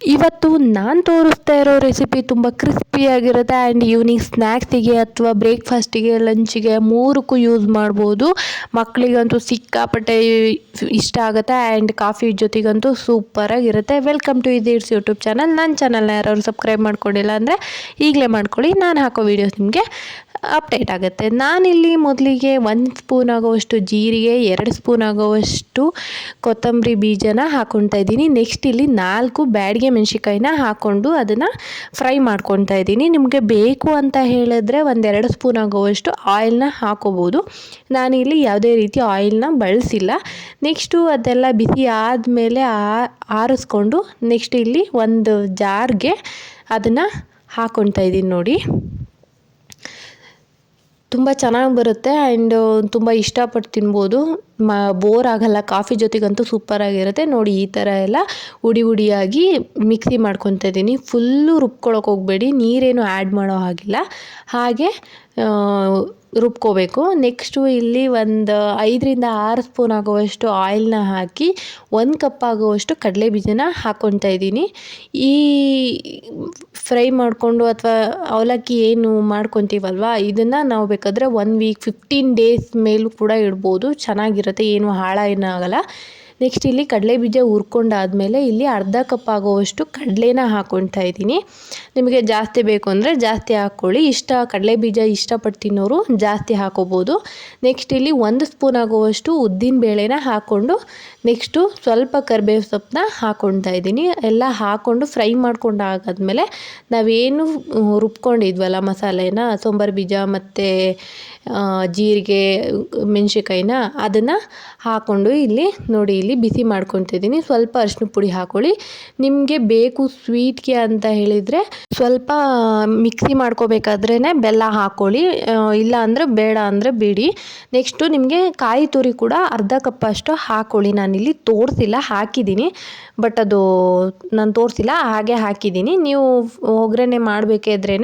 ಇವತ್ತು ನಾನು ತೋರಿಸ್ತಾ ಇರೋ ರೆಸಿಪಿ ತುಂಬ ಕ್ರಿಸ್ಪಿಯಾಗಿರುತ್ತೆ ಆ್ಯಂಡ್ ಈವ್ನಿಂಗ್ ಸ್ನ್ಯಾಕ್ಸಿಗೆ ಅಥವಾ ಬ್ರೇಕ್ಫಾಸ್ಟಿಗೆ ಲಂಚಿಗೆ ಮೂರಕ್ಕೂ ಯೂಸ್ ಮಾಡ್ಬೋದು. ಮಕ್ಕಳಿಗಂತೂ ಸಿಕ್ಕಾಪಟ್ಟೆ ಇಷ್ಟ ಆಗುತ್ತೆ ಆ್ಯಂಡ್ ಕಾಫಿ ಜೊತೆಗಂತೂ ಸೂಪರಾಗಿರುತ್ತೆ ವೆಲ್ಕಮ್ ಟು ಇದೀರ್ಸ್ ಯೂಟ್ಯೂಬ್ ಚಾನಲ್ ನನ್ನ ಚಾನಲ್ನ ಯಾರು ಸಬ್ಸ್ಕ್ರೈಬ್ ಮಾಡ್ಕೊಂಡಿಲ್ಲ ಅಂದರೆ ಈಗಲೇ ಮಾಡ್ಕೊಳ್ಳಿ. ನಾನು ಹಾಕೋ ವೀಡಿಯೋಸ್ ನಿಮಗೆ ಅಪ್ಡೇಟ್ ಆಗುತ್ತೆ. ನಾನಿಲ್ಲಿ ಮೊದಲಿಗೆ ಒಂದು ಸ್ಪೂನ್ ಆಗೋವಷ್ಟು ಜೀರಿಗೆ, ಎರಡು ಸ್ಪೂನ್ ಆಗೋವಷ್ಟು ಕೊತ್ತಂಬರಿ ಬೀಜನ ಹಾಕ್ಕೊತಾ ಇದ್ದೀನಿ. ನೆಕ್ಸ್ಟ್ ಇಲ್ಲಿ ನಾಲ್ಕು ಬ್ಯಾಡಿಗೆ ಮೆಣಸಿಕಾಯಿನ ಹಾಕ್ಕೊಂಡು ಅದನ್ನು ಫ್ರೈ ಮಾಡ್ಕೊತಾ ಇದ್ದೀನಿ. ನಿಮಗೆ ಬೇಕು ಅಂತ ಹೇಳಿದ್ರೆ ಒಂದೆರಡು ಸ್ಪೂನ್ ಆಗೋವಷ್ಟು ಆಯಿಲ್ನ ಹಾಕೋಬೋದು. ನಾನಿಲ್ಲಿ ಯಾವುದೇ ರೀತಿ ಆಯಿಲ್ನ ಬಳಸಿಲ್ಲ. ನೆಕ್ಸ್ಟು ಅದೆಲ್ಲ ಬಿಸಿ ಆದಮೇಲೆ ಆರಿಸ್ಕೊಂಡು ನೆಕ್ಸ್ಟ್ ಇಲ್ಲಿ ಒಂದು ಜಾರ್ಗೆ ಅದನ್ನು ಹಾಕ್ಕೊತಾ ಇದ್ದೀನಿ ನೋಡಿ. ತುಂಬ ಚೆನ್ನಾಗಿ ಬರುತ್ತೆ ಆ್ಯಂಡ್ ತುಂಬ ಇಷ್ಟಪಟ್ಟು ತಿನ್ಬೋದು. ಮ ಬೋರ್ ಆಗಲ್ಲ, ಕಾಫಿ ಜೊತೆಗಂತೂ ಸೂಪರಾಗಿರುತ್ತೆ ನೋಡಿ ಈ ಥರ ಎಲ್ಲ ಉಡಿ ಉಡಿಯಾಗಿ ಮಿಕ್ಸಿ ಮಾಡ್ಕೊತ ಇದ್ದೀನಿ. ಫುಲ್ಲು ರುಬ್ಕೊಳಕ್ಕೆ ಹೋಗಬೇಡಿ, ನೀರೇನು ಆ್ಯಡ್ ಮಾಡೋ ಹಾಗಿಲ್ಲ. ಹಾಗೆ ರುಬ್ಕೋಬೇಕು. ನೆಕ್ಸ್ಟು ಇಲ್ಲಿ ಒಂದು ಐದರಿಂದ ಆರು ಸ್ಪೂನ್ ಆಗುವಷ್ಟು ಆಯಿಲ್ನ ಹಾಕಿ ಒಂದು ಕಪ್ ಆಗುವಷ್ಟು ಕಡಲೆ ಬೀಜನ ಹಾಕ್ಕೊತಾ ಇದ್ದೀನಿ. ಈ ಫ್ರೈ ಮಾಡಿಕೊಂಡು ಅಥವಾ ಅವಲಕ್ಕಿ ಏನು ಮಾಡ್ಕೊತೀವಲ್ವ, ಇದನ್ನು ನಾವು ಬೇಕಾದರೆ ಒನ್ ವೀಕ್ ಫಿಫ್ಟೀನ್ ಡೇಸ್ ಮೇಲೂ ಕೂಡ ಇಡ್ಬೋದು. ಚೆನ್ನಾಗಿರುತ್ತೆ, ಏನು ಹಾಳ ಏನಾಗಲ್ಲ ನೆಕ್ಸ್ಟ್ ಇಲ್ಲಿ ಕಡಲೆ ಬೀಜ ಹುರ್ಕೊಂಡಾದ್ಮೇಲೆ ಇಲ್ಲಿ ಅರ್ಧ ಕಪ್ ಆಗೋವಷ್ಟು ಕಡಲೆನ ಹಾಕ್ಕೊಳ್ತಾ ಇದ್ದೀನಿ. ನಿಮಗೆ ಜಾಸ್ತಿ ಬೇಕು ಅಂದರೆ ಜಾಸ್ತಿ ಹಾಕ್ಕೊಳ್ಳಿ. ಇಷ್ಟ ಕಡಲೆ ಬೀಜ ಇಷ್ಟಪಟ್ಟು ತಿನ್ನೋರು ಜಾಸ್ತಿ ಹಾಕೋಬೋದು. ನೆಕ್ಸ್ಟ್ ಇಲ್ಲಿ ಒಂದು ಸ್ಪೂನ್ ಆಗುವಷ್ಟು ಉದ್ದಿನ ಬೇಳೆನ ಹಾಕ್ಕೊಂಡು ನೆಕ್ಸ್ಟು ಸ್ವಲ್ಪ ಕರಿಬೇವು ಸೊಪ್ಪನ್ನ ಹಾಕ್ಕೊಳ್ತಾ ಇದ್ದೀನಿ. ಎಲ್ಲ ಹಾಕ್ಕೊಂಡು ಫ್ರೈ ಮಾಡ್ಕೊಂಡು ಆಗಾದ್ಮೇಲೆ ನಾವೇನು ರುಬ್ಕೊಂಡಿದ್ವಲ್ಲ ಮಸಾಲೆನ, ಸೋಂಬಾರು ಬೀಜ ಮತ್ತು ಜೀರಿಗೆ, ಮೆಣಸಿನ್ಕಾಯಿನ ಅದನ್ನು ಹಾಕ್ಕೊಂಡು ಇಲ್ಲಿ ನೋಡಿ, ಇಲ್ಲಿ ಬಿಸಿ ಮಾಡ್ಕೊತಿದ್ದೀನಿ. ಸ್ವಲ್ಪ ಅರಿಶಿನ ಪುಡಿ ಹಾಕ್ಕೊಳ್ಳಿ ನಿಮಗೆ ಬೇಕು ಸ್ವೀಟ್ಗೆ ಅಂತ ಹೇಳಿದರೆ ಸ್ವಲ್ಪ ಮಿಕ್ಸಿ ಮಾಡ್ಕೋಬೇಕಾದ್ರೇ ಬೆಲ್ಲ ಹಾಕ್ಕೊಳ್ಳಿ ಇಲ್ಲ ಅಂದರೆ ಬೇಡ ಅಂದರೆ ಬಿಡಿ. ನೆಕ್ಸ್ಟು ನಿಮಗೆ ಕಾಯಿ ತುರಿ ಕೂಡ ಅರ್ಧ ಕಪ್ ಕಪ್ಪಷ್ಟು ಹಾಕ್ಕೊಳ್ಳಿ ನಾನಿಲ್ಲಿ ತೋರಿಸಿಲ್ಲ, ಹಾಕಿದ್ದೀನಿ. ಬಟ್ ಅದು ನಾನು ತೋರಿಸಿಲ್ಲ, ಹಾಗೆ ಹಾಕಿದ್ದೀನಿ. ನೀವು ಒಗ್ಗರಣೆ ಮಾಡಬೇಕಿದ್ರೇ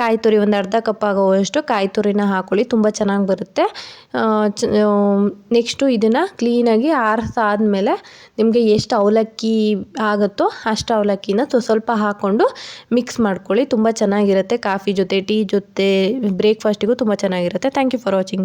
ಕಾಯಿ ತುರಿ ಒಂದು ಅರ್ಧ ಕಪ್ ಆಗೋವಷ್ಟು ಕಾಯಿ ತುರಿನ ಹಾಕ್ಕೊಳ್ಳಿ ತುಂಬ ಚೆನ್ನಾಗಿ ಬರುತ್ತೆ. ನೆಕ್ಸ್ಟು ಇದನ್ನು ಕ್ಲೀನಾಗಿ ಆರಿಸಾದ್ಮೇಲೆ ನಿಮಗೆ ಎಷ್ಟು ಅವಲಕ್ಕಿ ಆಗುತ್ತೋ ಅಷ್ಟು ಅವಲಕ್ಕಿನ ಸ್ವಲ್ಪ ಹಾಕ್ಕೊಂಡು ಮಿಕ್ಸ್ ಮಾಡ್ಕೊಳ್ಳಿ. ತುಂಬ ಚೆನ್ನಾಗಿರುತ್ತೆ. ಕಾಫಿ ಜೊತೆ, ಟೀ ಜೊತೆ ಬ್ರೇಕ್ಫಾಸ್ಟಿಗೂ ತುಂಬ ಚೆನ್ನಾಗಿರುತ್ತೆ. Thank you for watching